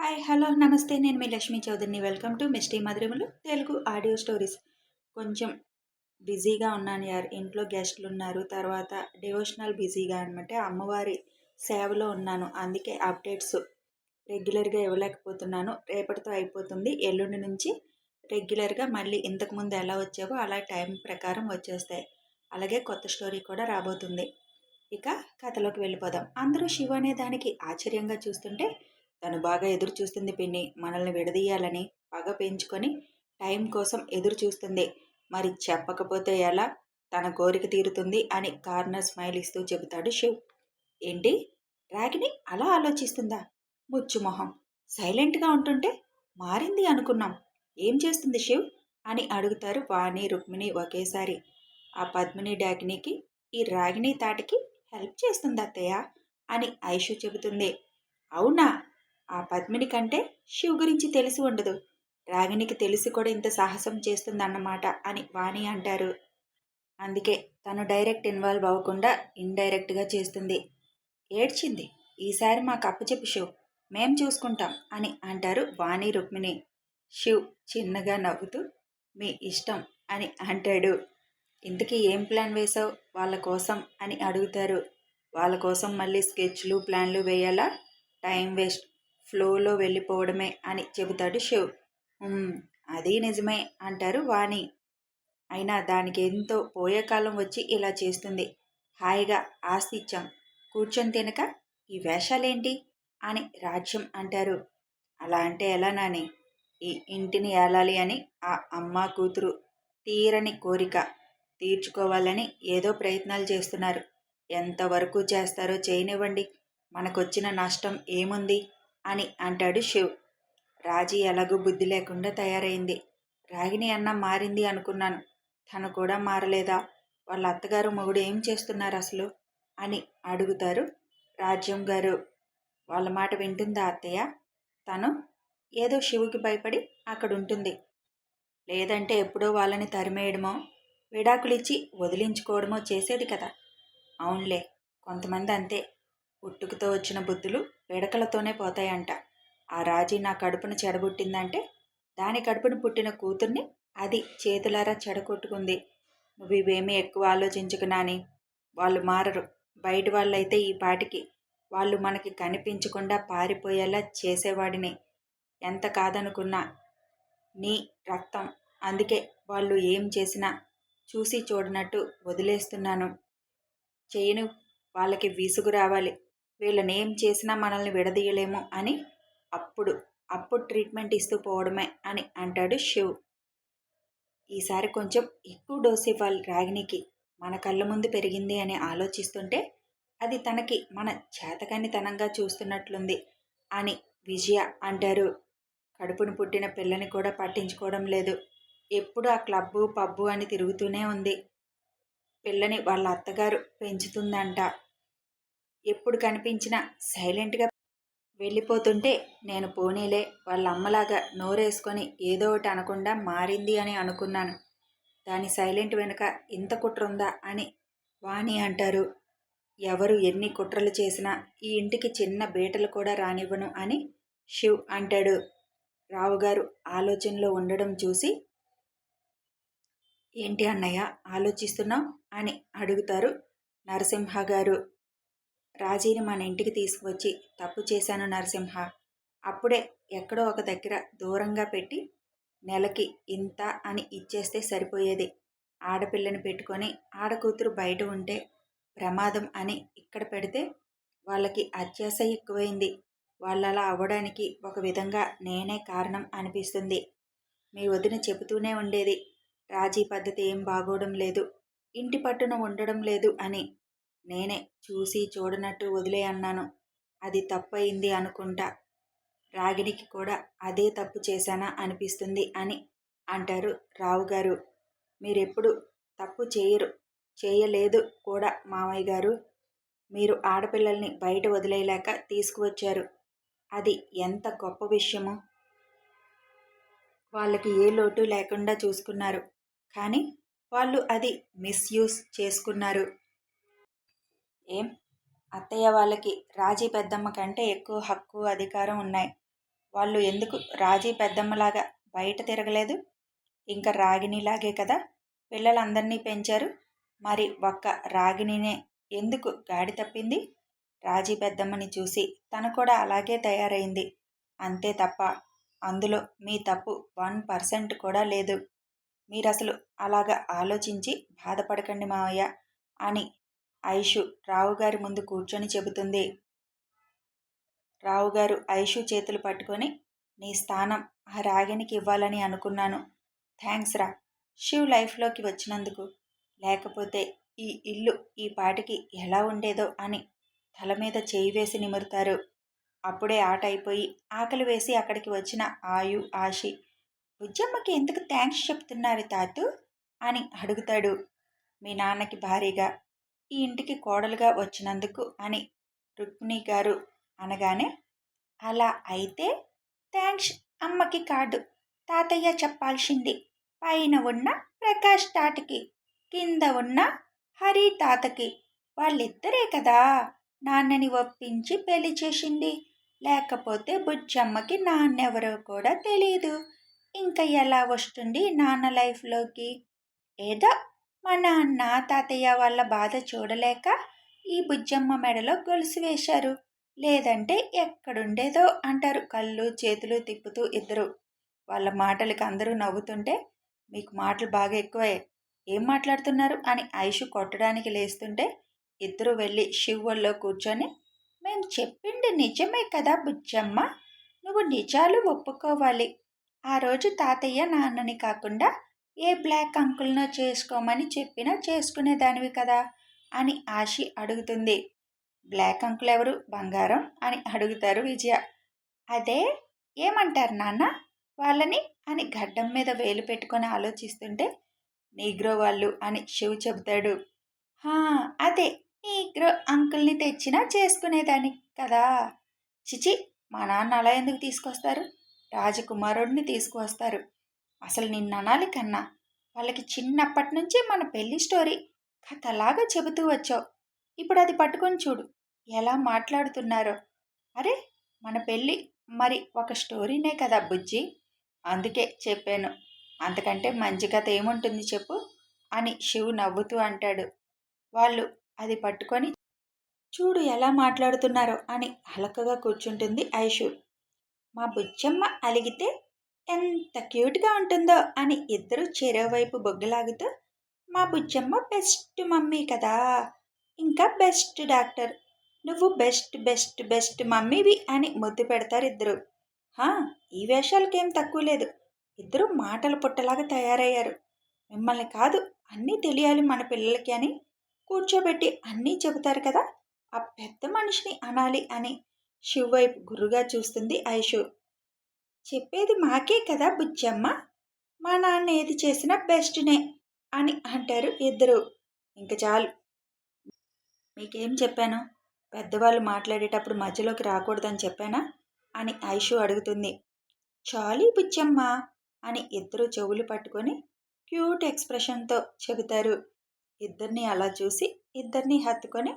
Hi hello నమస్తే. నేను మీ లక్ష్మీ చౌదరిని. వెల్కమ్ టు మిస్టీ మధురములు తెలుగు ఆడియో స్టోరీస్. కొంచెం బిజీగా ఉన్నాను యార్. ఇంట్లో గెస్ట్లు ఉన్నారు. తర్వాత డివోషనల్ బిజీగా అనమాట అమ్మవారి సేవలో ఉన్నాను. అందుకే అప్డేట్స్ రెగ్యులర్గా ఇవ్వలేకపోతున్నాను. రేపటితో అయిపోతుంది. ఎల్లుండి నుంచి రెగ్యులర్గా మళ్ళీ ఇంతకుముందు ఎలా వచ్చావో అలా టైం ప్రకారం వచ్చేస్తాయి. అలాగే కొత్త స్టోరీ కూడా రాబోతుంది. ఇక కథలోకి వెళ్ళిపోదాం. అందరూ శివ అనే దానికి ఆశ్చర్యంగా చూస్తుంటే తను బాగా ఎదురు చూస్తుంది పిన్ని. మనల్ని విడదీయాలని పగ పెంచుకొని టైం కోసం ఎదురు చూస్తుంది. మరి చెప్పకపోతే ఎలా? తన కోరిక తీరుతుంది అని కార్నర్ స్మైల్ ఇస్తూ చెబుతాడు శివ్. ఏంటి? రాగిని అలా ఆలోచిస్తుందా? ముచ్చుమొహం సైలెంట్గా ఉంటుంటే మారింది అనుకున్నాం. ఏం చేస్తుంది శివ్? అని అడుగుతారు వాణి రుక్మిణి ఒకేసారి. ఆ పద్మిని డాకినికి ఈ రాగిణి తాటికి హెల్ప్ చేస్తుంది అత్తయ్య? అని ఐషు చెబుతుంది. అవునా? ఆ పద్మిని కంటే శివ్ గురించి తెలిసి ఉండదు. రాగిణికి తెలిసి కూడా ఇంత సాహసం చేస్తుందన్నమాట అని వాణి అంటారు. అందుకే తను డైరెక్ట్ ఇన్వాల్వ్ అవ్వకుండా ఇండైరెక్ట్గా చేస్తుంది. ఏడ్చింది. ఈసారి మాకు అప్పచెప్పు శివ్. మేం చూసుకుంటాం అని అంటారు వాణి రుక్మిణి. శివ్ చిన్నగా నవ్వుతూ మీ ఇష్టం అని అంటాడు. ఇంతకీ ఏం ప్లాన్ వేశావు? వాళ్ళ కోసం అని అడుగుతారు. వాళ్ళ కోసం మళ్ళీ స్కెచ్లు ప్లాన్లు వేయాలా? టైం వేస్ట్ ఫ్లోలో వెళ్ళిపోవడమే అని చెబుతాడు శివ్. అది నిజమే అంటారు వాణి. అయినా దానికి ఎంతో పోయే కాలం వచ్చి ఇలా చేస్తుంది. హాయిగా ఆస్తి ఇచ్చాం. కూర్చొని తినక? ఈ వేషాలేంటి అని రాజ్యం అంటారు. అలా అంటే ఎలా నాని? ఈ ఇంటిని ఏలాలి అని ఆ అమ్మ కూతురు తీరని కోరిక. తీర్చుకోవాలని ఏదో ప్రయత్నాలు చేస్తున్నారు. ఎంతవరకు చేస్తారో చేయనివ్వండి. మనకొచ్చిన నష్టం ఏముంది? అని అంటాడు శివ్. రాజీ ఎలాగూ బుద్ధి లేకుండా తయారైంది. రాగిని అన్న మారింది అనుకున్నాను. తను కూడా మారలేదా? వాళ్ళ అత్తగారు మొగుడు ఏం చేస్తున్నారు అసలు? అని అడుగుతారు రాజ్యం గారు. వాళ్ళ మాట వింటుందా అత్తయ్య? తను ఏదో శివుకి భయపడి అక్కడ ఉంటుంది లేదంటే ఎప్పుడో వాళ్ళని తరిమేయడమో విడాకులిచ్చి వదిలించుకోవడమో చేసేది కదా. అవునులే కొంతమంది అంతే. పుట్టుకతో వచ్చిన బుద్ధులు పిడకలతోనే పోతాయంట. ఆ రాజీ నా కడుపును చెడగొట్టిందంటే దాని కడుపును పుట్టిన కూతుర్ని అది చేతులారా చెడగొట్టుకుంది. నువ్వు ఇవేమీ ఎక్కువ ఆలోచించకు నాని. వాళ్ళు మారరు. బయట వాళ్ళైతే ఈ పాటికి వాళ్ళు మనకి కనిపించకుండా పారిపోయేలా చేసేవాడిని. ఎంత కాదనుకున్నా నీ రక్తం. అందుకే వాళ్ళు ఏం చేసినా చూసి చూడనట్టు వదిలేస్తున్నాను. చేయను వాళ్ళకి విసుగు రావాలి. వీళ్ళని ఏం చేసినా మనల్ని విడదీయలేము అని అప్పుడు అప్పుడు ట్రీట్మెంట్ ఇస్తూ పోవడమే అని అంటాడు శివ్. ఈసారి కొంచెం ఎక్కువ డోస్ ఇవ్వాలి రాగినికి మన కళ్ళ ముందు పెరిగింది అని ఆలోచిస్తుంటే అది తనకి మన చేతకానితనంగా చూస్తున్నట్లుంది అని విజయ అంటారు. కడుపును పుట్టిన పిల్లని కూడా పట్టించుకోవడం లేదు. ఎప్పుడు ఆ క్లబ్బు పబ్బు అని తిరుగుతూనే ఉంది. పిల్లని వాళ్ళ అత్తగారు పెంచుతుందంట. ఎప్పుడు కనిపించినా సైలెంట్గా వెళ్ళిపోతుంటే నేను పోనీలే వాళ్ళ అమ్మలాగా నోరేసుకొని ఏదో ఒకటి అనకుండా మారింది అని అనుకున్నాను. దాని సైలెంట్ వెనుక ఇంత కుట్ర ఉందా అని వాణి అంటారు. ఎవరు ఎన్ని కుట్రలు చేసినా ఈ ఇంటికి చిన్న బీటలు కూడా రానివ్వను అని శివ్ అంటాడు. రావుగారు ఆలోచనలో ఉండడం చూసి ఏంటి అన్నయ్య ఆలోచిస్తున్నావు? అని అడుగుతారు నరసింహ గారు రాజీని మన ఇంటికి తీసుకువచ్చి తప్పు చేశాను నరసింహ. అప్పుడే ఎక్కడో ఒక దగ్గర దూరంగా పెట్టి నెలకి ఇంత అని ఇచ్చేస్తే సరిపోయేది. ఆడపిల్లని పెట్టుకొని ఆడకూతురు బయట ఉంటే ప్రమాదం అని ఇక్కడ పెడితే వాళ్ళకి అత్యాస ఎక్కువైంది. వాళ్ళలా అవ్వడానికి ఒక విధంగా నేనే కారణం అనిపిస్తుంది. మీ వదిన చెబుతూనే ఉండేది రాజీ పద్ధతి ఏం బాగోవడం లేదు ఇంటి పట్టున ఉండడం లేదు అని నేనే చూసి చూడనట్టు వదిలే అన్నాను. అది తప్పయింది అనుకుంటా. రాగినికి కూడా అదే తప్పు చేశానా అనిపిస్తుంది అని అంటారు రావు గారు మీరెప్పుడు తప్పు చేయరు చేయలేదు కూడా మామయ్య గారు. మీరు ఆడపిల్లల్ని బయట వదిలేయలేక తీసుకువచ్చారు. అది ఎంత గొప్ప విషయమో. వాళ్ళకి ఏ లోటు లేకుండా చూసుకున్నారు. కానీ వాళ్ళు అది మిస్యూస్ చేసుకున్నారు. ఏం? అత్తయ్య వాళ్ళకి రాజీ పెద్దమ్మ కంటే ఎక్కువ హక్కు అధికారం ఉన్నాయి. వాళ్ళు ఎందుకు రాజీ పెద్దమ్మలాగా బయట తిరగలేదు? ఇంకా రాగిణిలాగే కదా? పిల్లలందరినీ పెంచారు. మరి ఒక్క రాగిణినే ఎందుకు గాడి తప్పింది? రాజీ పెద్దమ్మని చూసి తను కూడా అలాగే తయారైంది. అంతే తప్ప అందులో మీ తప్పు వన్ పర్సెంట్ కూడా లేదు. మీరసలు అలాగా ఆలోచించి బాధపడకండి మావయ్య అని ఐషు రావు గారి ముందు కూర్చొని చెబుతుంది. రావుగారు ఐషు చేతులు పట్టుకొని నీ స్థానం ఆ రాగినికి ఇవ్వాలని అనుకున్నాను. థ్యాంక్స్ రా. శివ్ లైఫ్లోకి వచ్చినందుకు. లేకపోతే ఈ ఇల్లు ఈ పాటికి ఎలా ఉండేదో అని తల మీద చేయి వేసి నిమురుతారు. అప్పుడే ఆట అయిపోయి ఆకలి వేసి అక్కడికి వచ్చిన ఆయు ఆశి బుజ్జమ్మకి ఎందుకు థ్యాంక్స్ చెప్తున్నారు తాతు? అని అడుగుతాడు. మీ నాన్నకి భారీగా ఈ ఇంటికి కోడలుగా వచ్చినందుకు అని రుక్మిణి గారు అనగానే అలా అయితే థ్యాంక్స్ అమ్మకి కాదు తాతయ్య చెప్పాల్సింది. పైన ఉన్న ప్రకాష్ తాతకి కింద ఉన్న హరి తాతకి వాళ్ళిద్దరే కదా. నాన్నని ఒప్పించి పెళ్ళి చేసింది. లేకపోతే బుజ్జమ్మకి నాన్నెవరో కూడా తెలియదు ఇంకా ఎలా వస్తుంది నాన్న లైఫ్లోకి? ఏదో మా నాన్న తాతయ్య వాళ్ళ బాధ చూడలేక ఈ బుజ్జమ్మ మెడలో గొలుసు వేశారు. లేదంటే ఎక్కడుండేదో అంటారు కళ్ళు చేతులు తిప్పుతూ ఇద్దరు. వాళ్ళ మాటలకి అందరూ నవ్వుతుంటే మీకు మాటలు బాగా ఎక్కువే. ఏం మాట్లాడుతున్నారు? అని ఐషు కొట్టడానికి లేస్తుంటే ఇద్దరు వెళ్ళి శివుల్లో కూర్చొని మేము చెప్పింది నిజమే కదా బుజ్జమ్మ. నువ్వు నిజాలు ఒప్పుకోవాలి. ఆ రోజు తాతయ్య నాన్నని కాకుండా ఏ బ్లాక్ అంకుల్నో చేసుకోమని చెప్పినా చేసుకునేదానివి కదా? అని ఆశి అడుగుతుంది. బ్లాక్ అంకుల్ ఎవరు? బంగారం అని అడుగుతారు విజయ. అదే? ఏమంటారు నాన్న? వాళ్ళని? అని గడ్డం మీద వేలు పెట్టుకొని ఆలోచిస్తుంటే నీగ్రో వాళ్ళు అని శివ్ చెబుతాడు. హా అదే. నీగ్రో అంకుల్ని తెచ్చినా చేసుకునేదాన్ని కదా? చిచి మా నాన్న అలా ఎందుకు తీసుకొస్తారు? రాజకుమారుడిని తీసుకువస్తారు. అసలు నిన్న అనాలి కన్నా వాళ్ళకి చిన్నప్పటి నుంచి మన పెళ్ళి స్టోరీ కథలాగా చెబుతూ వచ్చావు. ఇప్పుడు అది పట్టుకొని చూడు ఎలా మాట్లాడుతున్నారో. అరే మన పెళ్ళి మరి ఒక స్టోరీనే కదా బుజ్జి? అందుకే చెప్పాను. అంతకంటే మంచి కథ ఏముంటుంది చెప్పు అని శివు నవ్వుతూ అంటాడు. వాళ్ళు అది పట్టుకొని చూడు ఎలా మాట్లాడుతున్నారో అని అలకగా కూర్చుంటుంది ఐషు. మా బుజ్జమ్మ అలిగితే ఎంత క్యూట్గా ఉంటుందో అని ఇద్దరు చెరోవైపు బొగ్గలాగుతూ మా బుజ్జమ్మ బెస్ట్ మమ్మీ కదా ఇంకా బెస్ట్ డాక్టర్. నువ్వు బెస్ట్ బెస్ట్ బెస్ట్ మమ్మీవి అని ముద్దు పెడతారు ఇద్దరు. ఈ వేషాలకేం తక్కువ లేదు. ఇద్దరు మాటల పుట్టలాగా తయారయ్యారు. మిమ్మల్ని కాదు అన్నీ తెలియాలి మన పిల్లలకి అని కూర్చోబెట్టి అన్నీ చెబుతారు కదా ఆ పెద్ద మనిషిని అనాలి అని శివ్ వైపు గురుగా చూస్తుంది ఐషు. చెప్పేది మాకే కదా బుజ్జమ్మ. మా నాన్న ఏది చేసినా బెస్ట్నే అని అంటారు ఇద్దరు. ఇంక చాలు. మీకేం చెప్పాను? పెద్దవాళ్ళు మాట్లాడేటప్పుడు మధ్యలోకి రాకూడదని చెప్పానా? అని ఐషు అడుగుతుంది. చాలీ బుచ్చమ్మ అని ఇద్దరు చెవులు పట్టుకొని క్యూట్ ఎక్స్ప్రెషన్తో చెబుతారు. ఇద్దరిని అలా చూసి ఇద్దరిని హత్తుకొని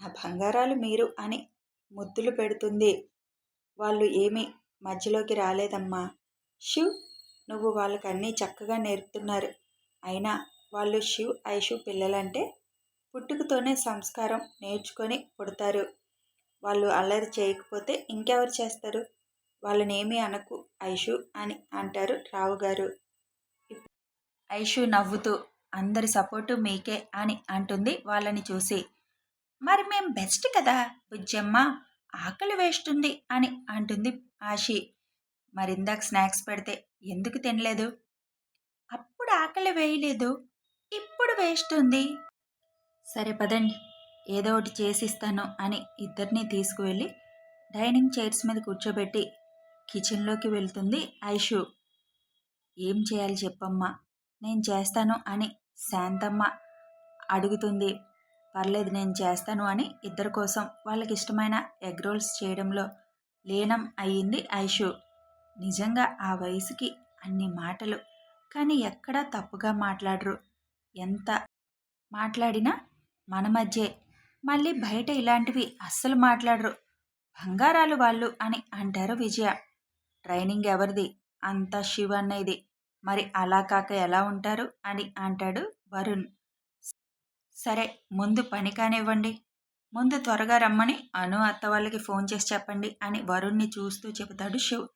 నా బంగారాలు మీరు అని ముద్దులు పెడుతుంది. వాళ్ళు ఏమీ మధ్యలోకి రాలేదమ్మా. శివ్ నువ్వు వాళ్ళకి అన్నీ చక్కగా నేర్పుతున్నారు. అయినా వాళ్ళు శివ్ ఐషు పిల్లలంటే పుట్టుకతోనే సంస్కారం నేర్చుకొని పుడతారు. వాళ్ళు అల్లరి చేయకపోతే ఇంకెవరు చేస్తారు? వాళ్ళనేమి అనకు ఐషు అని అంటారు రావు గారు. ఐషు నవ్వుతూ అందరి సపోర్టు మీకే అని అంటుంది వాళ్ళని చూసి. మరి మేం బెస్ట్ కదా బుజ్జమ్మ? ఆకలి వేస్తుంది అని అంటుంది ఆశి. మరిందాక స్నాక్స్ పెడితే ఎందుకు తినలేదు? అప్పుడు ఆకలి వేయలేదు. ఇప్పుడు వేస్తుంది. సరే పదండి ఏదో ఒకటి చేసిస్తాను అని ఇద్దరిని తీసుకువెళ్ళి డైనింగ్ చైర్స్ మీద కూర్చోబెట్టి కిచెన్లోకి వెళ్తుంది ఐషు. ఏం చేయాలి చెప్పమ్మా నేను చేస్తాను అని శాంతమ్మ అడుగుతుంది. పర్లేదు నేను చేస్తాను అని ఇద్దరి కోసం వాళ్ళకి ఇష్టమైన ఎగ్ రోల్స్ చేయడంలో లీనం అయ్యింది ఐషు. నిజంగా ఆ వయసుకి అన్ని మాటలు కానీ ఎక్కడా తప్పుగా మాట్లాడరు. ఎంత మాట్లాడినా మన మధ్యే. మళ్ళీ బయట ఇలాంటివి అస్సలు మాట్లాడరు. బంగారాలు వాళ్ళు అని అంటారు విజయ. ట్రైనింగ్ ఎవరిది? అంతా శివ అన్నయ్యది మరి అలా కాక ఎలా ఉంటారు? అని అంటాడు వరుణ్. సరే ముందు పని కానివ్వండి. ముందు త్వరగా రమ్మని అను అత్త వాళ్ళకి ఫోన్ చేసి చెప్పండి అని వరుణ్ణి చూస్తూ చెబుతాడు శివ్.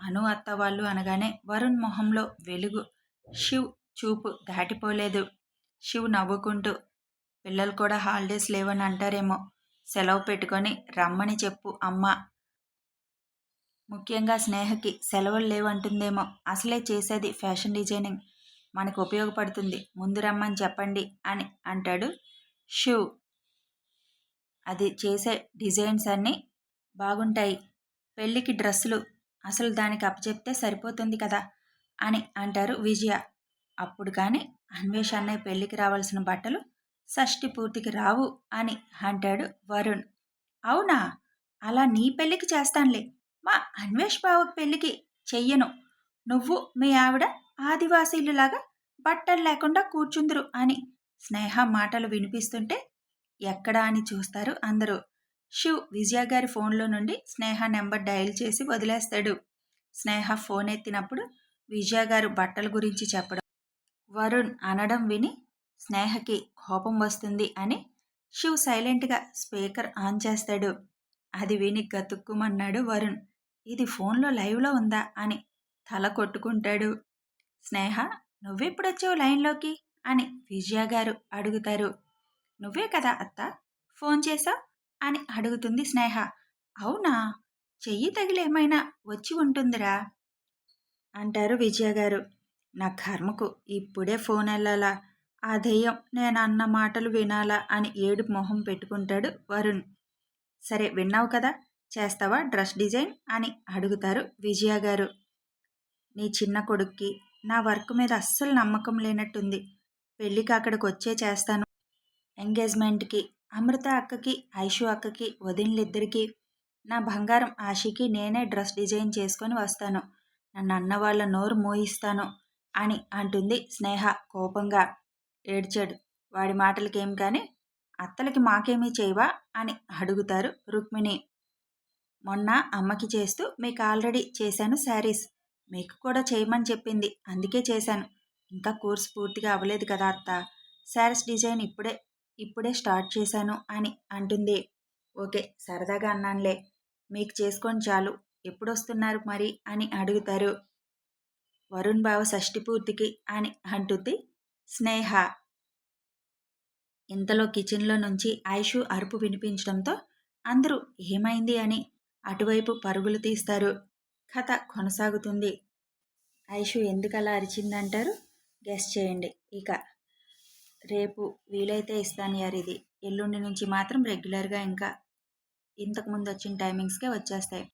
అను అత్త వాళ్ళు అనగానే వరుణ్ మొహంలో వెలుగు. శివ్ చూపు దాటిపోలేదు. శివ్ నవ్వుకుంటూ పిల్లలు కూడా హాలిడేస్ లేవని అంటారేమో. సెలవు పెట్టుకొని రమ్మని చెప్పు అమ్మ. ముఖ్యంగా స్నేహకి సెలవులు లేవంటుందేమో. అసలే చేసేది ఫ్యాషన్ డిజైనింగ్. మనకు ఉపయోగపడుతుంది. ముందు రమ్మని చెప్పండి అని అంటాడు షూ. అది చేసే డిజైన్స్ అన్నీ బాగుంటాయి. పెళ్ళికి డ్రెస్సులు అసలు దానికి అప్పచెప్తే సరిపోతుంది కదా అని అంటారు విజయ. అప్పుడు కానీ అన్వేష్ అన్నయ్య పెళ్ళికి రావాల్సిన బట్టలు షష్టి పూర్తికి రావు అని అంటాడు వరుణ్. అవునా? అలా నీ పెళ్ళికి చేస్తానులే. మా అన్వేష్ బావ పెళ్ళికి చెయ్యను. నువ్వు మీ ఆవిడ ఆదివాసీలులాగా బట్టలు లేకుండా కూర్చుందరు అని స్నేహ మాటలు వినిపిస్తుంటే ఎక్కడా అని చూస్తారు అందరూ. శివ్ విజయ గారి ఫోన్లో నుండి స్నేహ నెంబర్ డయల్ చేసి వదిలేస్తాడు. స్నేహ ఫోన్ ఎత్తినప్పుడు విజయ గారు బట్టల గురించి చెప్పడం వరుణ్ అనడం విని స్నేహకి కోపం వస్తుంది అని శివ్ సైలెంట్గా స్పీకర్ ఆన్ చేస్తాడు. అది విని గతుక్కుమన్నాడు వరుణ్ ఇది ఫోన్లో లైవ్లో ఉందా అని తల కొట్టుకుంటాడు. స్నేహ నువ్వెప్పుడొచ్చావు లైన్లోకి? అని విజయ గారు అడుగుతారు. నువ్వే కదా అత్త ఫోన్ చేసావు అని అడుగుతుంది స్నేహ. అవునా? చెయ్యి తగిలేమైనా వచ్చి ఉంటుందిరా? అంటారు విజయ గారు. నా కర్మకు ఇప్పుడే ఫోన్ వెళ్ళాలా? ఆ దెయ్యం నేను అన్న మాటలు వినాలా? అని ఏడు మొహం పెట్టుకుంటాడు వరుణ్. సరే విన్నావు కదా? చేస్తావా డ్రెస్ డిజైన్? అని అడుగుతారు విజయ గారు. నీ చిన్న కొడుక్కి నా వర్క్ మీద అస్సలు నమ్మకం లేనట్టుంది. పెళ్ళికి అక్కడికి వచ్చే చేస్తాను. ఎంగేజ్మెంట్కి అమృత అక్కకి ఐషు అక్కకి వదినలిద్దరికీ నా బంగారం ఆశకి నేనే డ్రెస్ డిజైన్ చేసుకొని వస్తాను. నన్ను అన్నవాళ్ళ నోరు మోయిస్తాను అని అంటుంది స్నేహ కోపంగా. ఏడ్చాడు. వాడి మాటలకేం కానీ అత్తలకి మాకేమీ చేయవా అని అడుగుతారు రుక్మిణి. మొన్న అమ్మకి చేస్తూ మీకు ఆల్రెడీ చేశాను శారీస్. మీకు కూడా చేయమని చెప్పింది. అందుకే చేశాను. ఇంకా కోర్స్ పూర్తిగా అవ్వలేదు కదా అత్త. శారీస్ డిజైన్ ఇప్పుడే ఇప్పుడే స్టార్ట్ చేశాను అని అంటుంది. ఓకే సరదాగా అన్నానులే. మీకు చేసుకొని చాలు. ఎప్పుడు వస్తున్నారు మరి అని అడుగుతారు. వరుణ్ బావ షష్టి పూర్తికి అని అంటుంది స్నేహ. ఇంతలో కిచెన్లో నుంచి ఐషు అరుపు వినిపించడంతో అందరూ ఏమైంది అని అటువైపు పరుగులు తీస్తారు. కథ కొనసాగుతుంది. ఐషు ఎందుకలా అరిచిందంటారు? గెస్ చేయండి. ఇక రేపు వీలైతే ఇస్తాను యార్ ఇది. ఎల్లుండి నుంచి మాత్రం రెగ్యులర్గా ఇంకా ఇంతకుముందు వచ్చిన టైమింగ్స్కే వచ్చేస్తాయి.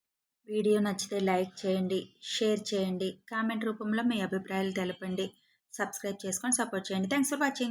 వీడియో నచ్చితే లైక్ చేయండి షేర్ చేయండి కామెంట్ రూపంలో మీ అభిప్రాయాలు తెలపండి. సబ్స్క్రైబ్ చేసుకొని సపోర్ట్ చేయండి. Thanks for watching.